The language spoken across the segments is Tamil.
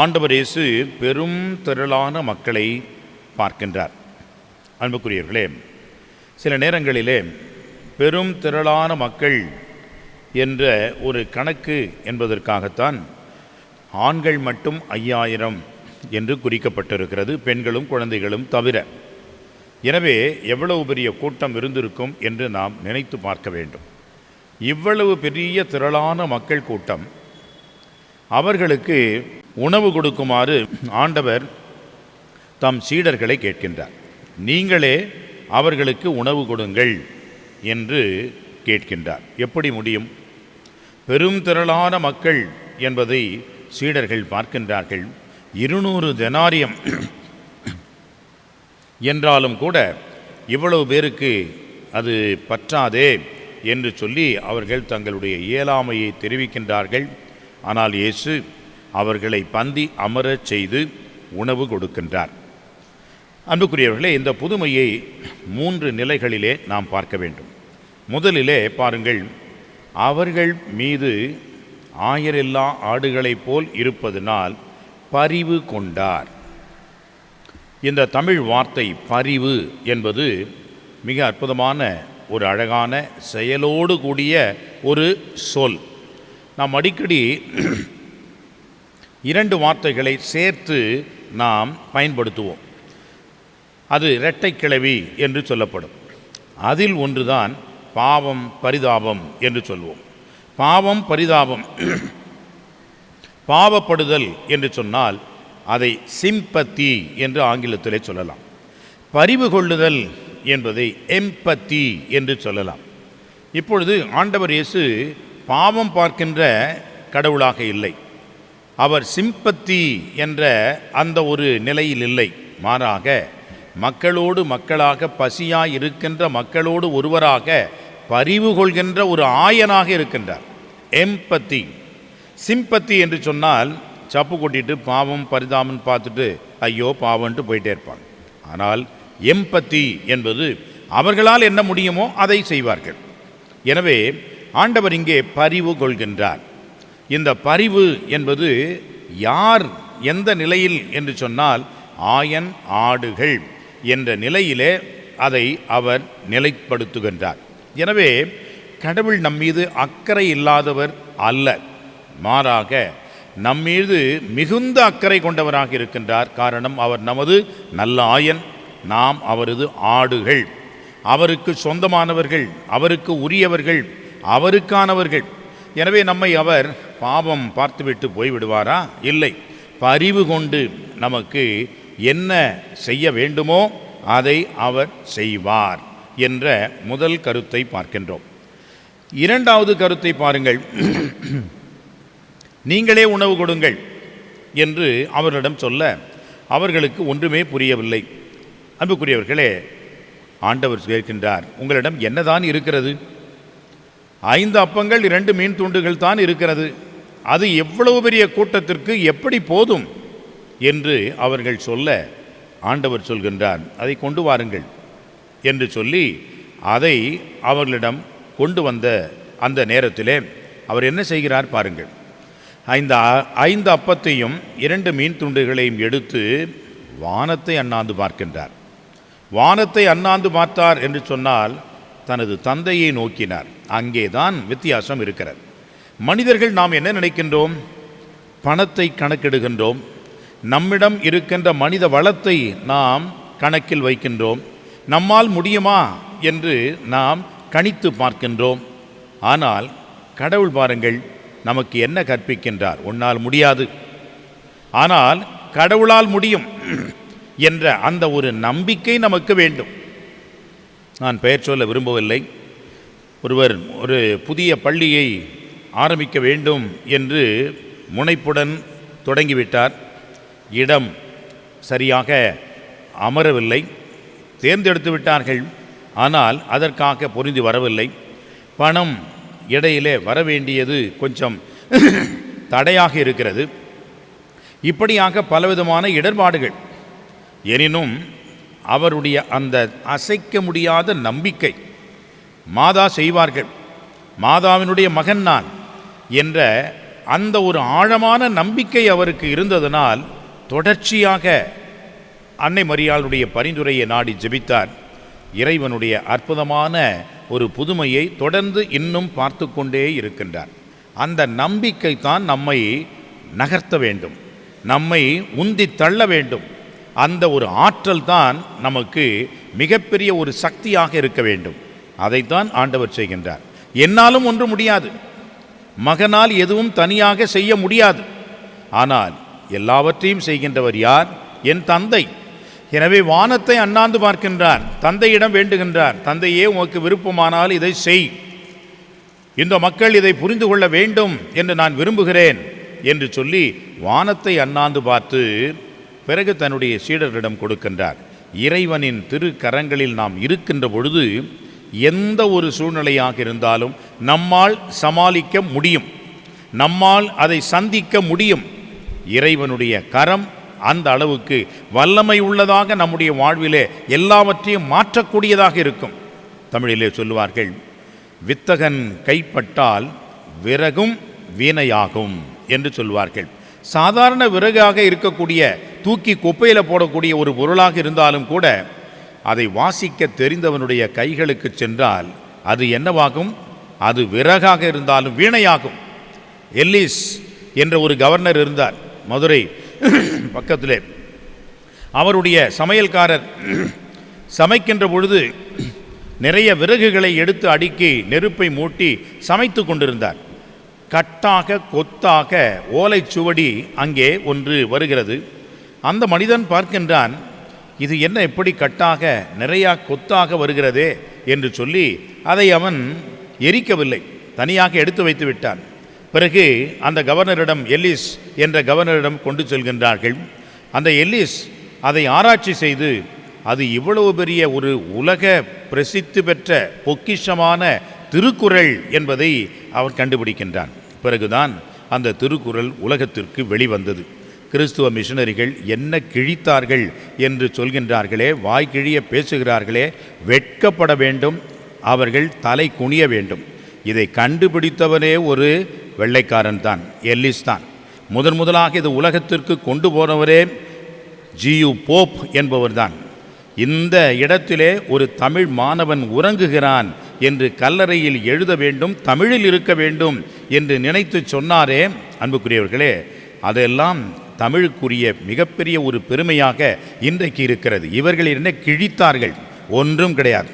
ஆண்டவர் இயேசு பெரும் திரளான மக்களை பார்க்கின்றார். அன்புக்குரியவர்களே சில நேரங்களிலே பெரும் திரளான மக்கள் என்ற ஒரு கணக்கு என்பதற்காகத்தான் ஆண்கள் மட்டும் ஐயாயிரம் என்று குறிக்கப்பட்டிருக்கிறது பெண்களும் குழந்தைகளும் தவிர. எனவே எவ்வளவு பெரிய கூட்டம் இருந்திருக்கும் என்று நாம் நினைத்து பார்க்க வேண்டும். இவ்வளவு பெரிய திரளான மக்கள் கூட்டம் அவர்களுக்கு உணவு கொடுக்குமாறு ஆண்டவர் தம் சீடர்களை கேட்கின்றார். நீங்களே அவர்களுக்கு உணவு கொடுங்கள் என்று கேட்கின்றார். எப்படி முடியும்? பெரும் திரளான மக்கள் என்பதை சீடர்கள் பார்க்கின்றார்கள். இருநூறு தெனாரியம் என்றாலும் கூட இவ்வளவு பேருக்கு அது பற்றாதே என்று சொல்லி அவர்கள் தங்களுடைய இயலாமையை தெரிவிக்கின்றார்கள். ஆனால் இயேசு அவர்களை பந்தி அமரச் செய்து உணவு கொடுக்கின்றார். அன்புக்குரியவர்களே இந்த புதுமையை மூன்று நிலைகளிலே நாம் பார்க்க வேண்டும். முதலிலே பாருங்கள் அவர்கள் மீது ஆயரில்லா ஆடுகளைப் போல் இருப்பதனால் பரிவு கொண்டார். இந்த தமிழ் வார்த்தை பரிவு என்பது மிக அற்புதமான ஒரு அழகான செயலோடு கூடிய ஒரு சொல். நாம் அடிக்கடி இரண்டு வார்த்தைகளை சேர்த்து நாம் பயன்படுத்துவோம். அது இரட்டை கிளவி என்று சொல்லப்படும். அதில் ஒன்றுதான் பாவம் பரிதாபம் என்று சொல்வோம். பாவம் பரிதாபம் பாவப்படுதல் என்று சொன்னால் அதை சிம்பத்தி என்று ஆங்கிலத்திலே சொல்லலாம். பரிவு கொள்ளுதல் என்பதை எம்பத்தி என்று சொல்லலாம். இப்பொழுது ஆண்டவர் இயேசு பாவம் பார்க்கின்ற கடவுளாக இல்லை. அவர் சிம்பத்தி என்ற அந்த ஒரு நிலையில் இல்லை. மாறாக மக்களோடு மக்களாக பசியாய் இருக்கின்ற மக்களோடு ஒருவராக பரிவு கொள்கின்ற ஒரு ஆயனாக இருக்கின்றார். எம்பத்தி. சிம்பத்தி என்று சொன்னால் சப்பு கொட்டிட்டு பாவம் பரிதாபம்னு பார்த்துட்டு ஐயோ பாவம்ன்ட்டு போயிட்டே இருப்பாங்க. ஆனால் எம்பத்தி என்பது அவர்களால் என்ன முடியுமோ அதை செய்வார்கள். எனவே ஆண்டவர் இங்கே பரிவு கொள்கின்றார். இந்த பரிவு என்பது யார் எந்த நிலையில் என்று சொன்னால் ஆயன் ஆடுகள் என்ற நிலையிலே அதை அவர் நிலைப்படுத்துகின்றார். எனவே கடவுள் நம்மீது அக்கறை இல்லாதவர் அல்ல. மாறாக நம்மீது மிகுந்த அக்கறை கொண்டவராக இருக்கின்றார். காரணம் அவர் நமது நல்ல ஆயன் நாம் அவரது ஆடுகள். அவருக்கு சொந்தமானவர்கள் அவருக்கு உரியவர்கள் அவருக்கானவர்கள். எனவே நம்மை அவர் பாவம் பார்த்துவிட்டு போய்விடுவாரா? இல்லை. பரிவு கொண்டு நமக்கு என்ன செய்ய வேண்டுமோ அதை அவர் செய்வார் என்ற முதல் கருத்தை பார்க்கின்றோம். இரண்டாவது கருத்தை பாருங்கள். நீங்களே உணவு கொடுங்கள் என்று அவர்களிடம் சொல்ல அவர்களுக்கு ஒன்றுமே புரியவில்லை. அன்புக்குரியவர்களே ஆண்டவர் கேட்கின்றார் உங்களிடம் என்னதான் இருக்கிறது? ஐந்து அப்பங்கள் இரண்டு மீன் துண்டுகள் தான் இருக்கிறது. அது எவ்வளவு பெரிய கூட்டத்திற்கு எப்படி போதும்? என்று அவர்கள் சொல்ல ஆண்டவர் சொல்கின்றார் அதை கொண்டு வாருங்கள். என்று சொல்லி அதை அவர்களிடம் கொண்டு வந்த அந்த நேரத்திலே அவர் என்ன செய்கிறார் பாருங்கள். ஐந்து ஐந்து அப்பத்தையும் இரண்டு மீன் துண்டுகளையும் எடுத்து வானத்தை அண்ணாந்து பார்க்கின்றார். வானத்தை அண்ணாந்து பார்த்தார் என்று சொன்னால் தனது தந்தையை நோக்கினார். அங்கேதான் வித்தியாசம் இருக்கிறது. மனிதர்கள் நாம் என்ன நினைக்கின்றோம்? பணத்தை கணக்கிடுகின்றோம். நம்மிடம் இருக்கின்ற மனித வளத்தை நாம் கணக்கில் வைக்கின்றோம். நம்மால் முடியுமா என்று நாம் கணித்து பார்க்கின்றோம். ஆனால் கடவுள் பாருங்கள் நமக்கு என்ன கற்பிக்கின்றார்? உன்னால் முடியாது. ஆனால் கடவுளால் முடியும் என்ற அந்த ஒரு நம்பிக்கை நமக்கு வேண்டும். நான் பெயர் சொல்ல விரும்பவில்லை. ஒருவர் ஒரு புதிய பள்ளியை ஆரம்பிக்க வேண்டும் என்று முனைப்புடன் தொடங்கிவிட்டார். இடம் சரியாக அமரவில்லை. தேர்ந்தெடுத்து விட்டார்கள். ஆனால் அதற்காக பொருந்தி வரவில்லை. பணம் இடையிலே வர வேண்டியது கொஞ்சம் தடையாக இருக்கிறது. இப்படியாக பலவிதமான இடர்பாடுகள். எனினும் அவருடைய அந்த அசைக்க முடியாத நம்பிக்கை. மாதா செய்வார்கள். மாதாவினுடைய மகன் நான் என்ற அந்த ஒரு ஆழமான நம்பிக்கை அவருக்கு இருந்ததனால் தொடர்ச்சியாக அன்னை மரியாளுடைய பரிந்துரையை நாடி ஜெபித்தார். இறைவனுடைய அற்புதமான ஒரு புதுமையை தொடர்ந்து இன்னும் பார்த்து கொண்டே இருக்கின்றார். அந்த நம்பிக்கை தான் நம்மை நகர்த்த வேண்டும். நம்மை உந்தி தள்ள வேண்டும். அந்த ஒரு ஆற்றல் தான் நமக்கு மிகப்பெரிய ஒரு சக்தியாக இருக்க வேண்டும். அதைத்தான் ஆண்டவர் செய்கின்றார். என்னாலும் ஒன்று முடியாது. மகனால் எதுவும் தனியாக செய்ய முடியாது. ஆனால் எல்லாவற்றையும் செய்கின்றவர் யார்? என் தந்தை. எனவே வானத்தை அண்ணாந்து பார்க்கின்றார். தந்தையிடம் வேண்டுகின்றார். தந்தையே உனக்கு விருப்பமானால் இதை செய். இந்த மக்கள் இதை புரிந்து கொள்ள வேண்டும் என்று நான் விரும்புகிறேன் என்று சொல்லி வானத்தை அண்ணாந்து பார்த்து பிறகு தன்னுடைய சீடர்களிடம் கொடுக்கின்றார். இறைவனின் திருக்கரங்களில் நாம் இருக்கின்ற பொழுது எந்த ஒரு சூழ்நிலையாக இருந்தாலும் நம்மால் சமாளிக்க முடியும். நம்மால் அதை சந்திக்க முடியும். இறைவனுடைய கரம் அந்த அளவுக்கு வல்லமை உள்ளதாக நம்முடைய வாழ்விலே எல்லாவற்றையும் மாற்றக்கூடியதாக இருக்கும். தமிழிலே சொல்லுவார்கள் வித்தகன் கைப்பட்டால் விறகும் வீணையாகும் என்று சொல்வார்கள். சாதாரண விறகாக இருக்கக்கூடிய தூக்கி குப்பையில் போடக்கூடிய ஒரு பொருளாக இருந்தாலும் கூட அதை வாசிக்க தெரிந்தவனுடைய கைகளுக்கு சென்றால் அது என்னவாகும்? அது விறகாக இருந்தாலும் வீணையாகும். எல்லிஸ் என்ற ஒரு கவர்னர் இருந்தார் மதுரை பக்கத்திலே. அவருடைய சமையல்காரர் சமைக்கின்ற பொழுது நிறைய விறகுகளை எடுத்து அடுக்கி நெருப்பை மூட்டி சமைத்து கொண்டிருந்தார். கட்டாக கொத்தாக ஓலைச்சுவடி அங்கே ஒன்று வருகிறது. அந்த மனிதன் பார்க்கின்றான் இது என்ன எப்படி கட்டாக நிறையா கொத்தாக வருகிறதே? என்று சொல்லி அதை அவன் எரிக்கவில்லை. தனியாக எடுத்து வைத்து விட்டான். பிறகு அந்த கவர்னரிடம் எல்லிஸ் என்ற கவர்னரிடம் கொண்டு செல்கின்றார்கள். அந்த எல்லிஸ் அதை ஆராய்ச்சி செய்து அது இவ்வளவு பெரிய ஒரு உலக பிரசித்தி பெற்ற பொக்கிஷமான திருக்குறள் என்பதை அவன் கண்டுபிடிக்கின்றான். பிறகுதான் அந்த திருக்குறள் உலகத்திற்கு வெளிவந்தது. கிறிஸ்துவ மிஷனரிகள் என்ன கிழித்தார்கள் என்று சொல்கின்றார்களே வாய்க்கிழிய பேசுகிறார்களே வெட்கப்பட வேண்டும் அவர்கள் தலை குனிய வேண்டும். இதை கண்டுபிடித்தவனே ஒரு வெள்ளைக்காரன் தான் எல்லிஸ் தான். முதன் முதலாக இது உலகத்திற்கு கொண்டு போனவரே ஜியு போப் என்பவர்தான். இந்த இடத்திலே ஒரு தமிழ் மாணவன் உறங்குகிறான் என்று கல்லறையில் எழுத வேண்டும் தமிழில் இருக்க வேண்டும் என்று நினைத்து சொன்னாரே அன்புக்குரியவர்களே. அதெல்லாம் தமிழுக்குரிய மிகப்பெரிய ஒரு பெருமையாக இன்றைக்கு இருக்கிறது. இவர்கள் என்ன கிழித்தார்கள். ஒன்றும் கிடையாது.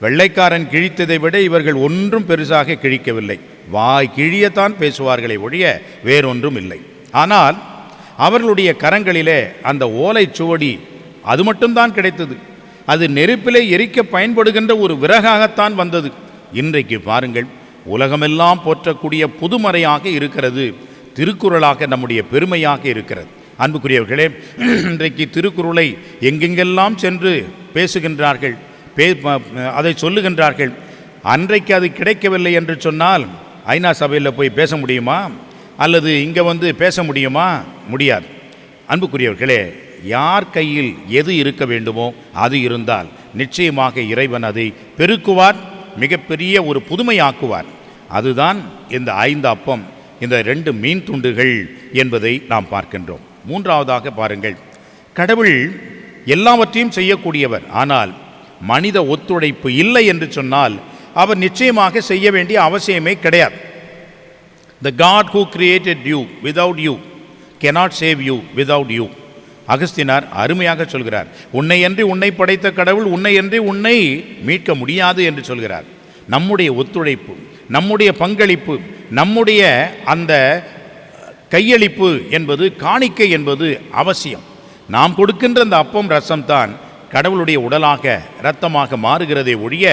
வெள்ளைக்காரன் கிழித்ததை விட இவர்கள் ஒன்றும் பெருசாக கிழிக்கவில்லை. வாய் கிழியத்தான் பேசுவார்களே ஒழிய வேறொன்றும் இல்லை. ஆனால் அவர்களுடைய கரங்களிலே அந்த ஓலைச்சுவடி அது மட்டும்தான் கிடைத்தது. அது நெருப்பிலே எரிக்க பயன்படுகின்ற ஒரு விறகாகத்தான் வந்தது. இன்றைக்கு பாருங்கள் உலகமெல்லாம் போற்றக்கூடிய புதுமறையாக இருக்கிறது. திருக்குறளாக நம்முடைய பெருமையாக இருக்கிறது. அன்புக்குரியவர்களே இன்றைக்கு திருக்குறளை எங்கெங்கெல்லாம் சென்று பேசுகின்றார்கள் பே அதை சொல்லுகின்றார்கள் அன்றைக்கு அது கிடைக்கவில்லை என்று சொன்னால் ஐநா சபையில் போய் பேச முடியுமா? அல்லது இங்கே வந்து பேச முடியுமா? முடியாது. அன்புக்குரியவர்களே யார் கையில் எது இருக்க வேண்டுமோ அது இருந்தால் நிச்சயமாக இறைவன் அதை பெருக்குவார் மிகப்பெரிய ஒரு புதுமையாக்குவார். அதுதான் இந்த ஐந்து அப்பம் இந்த ரெண்டு மீன் துண்டுகள் என்பதை நாம் பார்க்கின்றோம். மூன்றாவதாக பாருங்கள். கடவுள் எல்லாவற்றையும் செய்யக்கூடியவர். ஆனால் மனித ஒத்துழைப்பு இல்லை என்று சொன்னால் அவர் நிச்சயமாக செய்ய வேண்டிய அவசியமே கிடையாது. The God who created you without you cannot save you without you அகஸ்தினார் அருமையாக சொல்கிறார். உன்னையன்றி உன்னை படைத்த கடவுள் உன்னையன்றி உன்னை மீட்க முடியாது என்று சொல்கிறார். நம்முடைய ஒத்துழைப்பு நம்முடைய பங்களிப்பு நம்முடைய அந்த கையளிப்பு என்பது காணிக்கை என்பது அவசியம். நாம் கொடுக்கின்ற அந்த அப்பம் ரசம் தான் கடவுளுடைய உடலாக இரத்தமாக மாறுகிறதே ஒழிய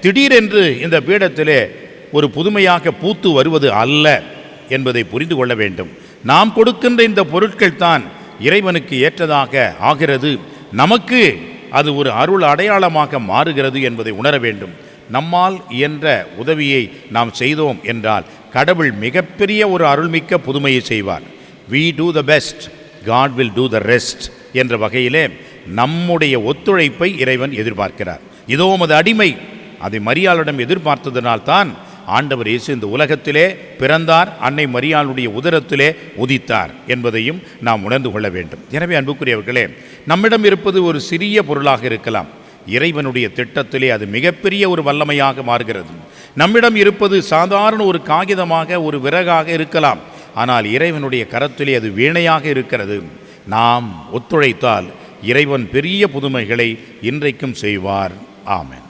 திடீரென்று இந்த பீடத்திலே ஒரு புதுமையாக பூத்து வருவது அல்ல என்பதை புரிந்து கொள்ள வேண்டும். நாம் கொடுக்கின்ற இந்த பொருட்கள் தான் இறைவனுக்கு ஏற்றதாக ஆகிறது. நமக்கு அது ஒரு அருள் அடையாளமாக மாறுகிறது என்பதை உணர வேண்டும். நம்மால் இயன்ற உதவியை நாம் செய்தோம் என்றால் கடவுள் மிகப்பெரிய ஒரு அருள்மிக்க புதுமையை செய்வார். We do the best God will do the rest என்ற வகையிலே நம்முடைய ஒத்துழைப்பை இறைவன் எதிர்பார்க்கிறார். இதோ உமது அடிமை அதை மரியாளிடம் எதிர்பார்த்ததனால் தான் ஆண்டவர் இயேசு இந்த உலகத்திலே பிறந்தார் அன்னை மரியாளுடைய உதரத்திலே உதித்தார் என்பதையும் நாம் உணர்ந்து கொள்ள வேண்டும். எனவே அன்புக்குரியவர்களே நம்மிடம் இருப்பது ஒரு சிறிய பொருளாக இருக்கலாம். இறைவனுடைய திட்டத்திலே அது மிகப்பெரிய ஒரு வல்லமையாக மாறுகிறது. நம்மிடம் இருப்பது சாதாரண ஒரு காகிதமாக ஒரு விறகாக இருக்கலாம். ஆனால் இறைவனுடைய கரத்திலே அது வீணையாக இருக்கிறது. நாம் ஒத்துழைத்தால் இறைவன் பெரிய புதுமைகளை இன்றைக்கும் செய்வார். ஆமன்.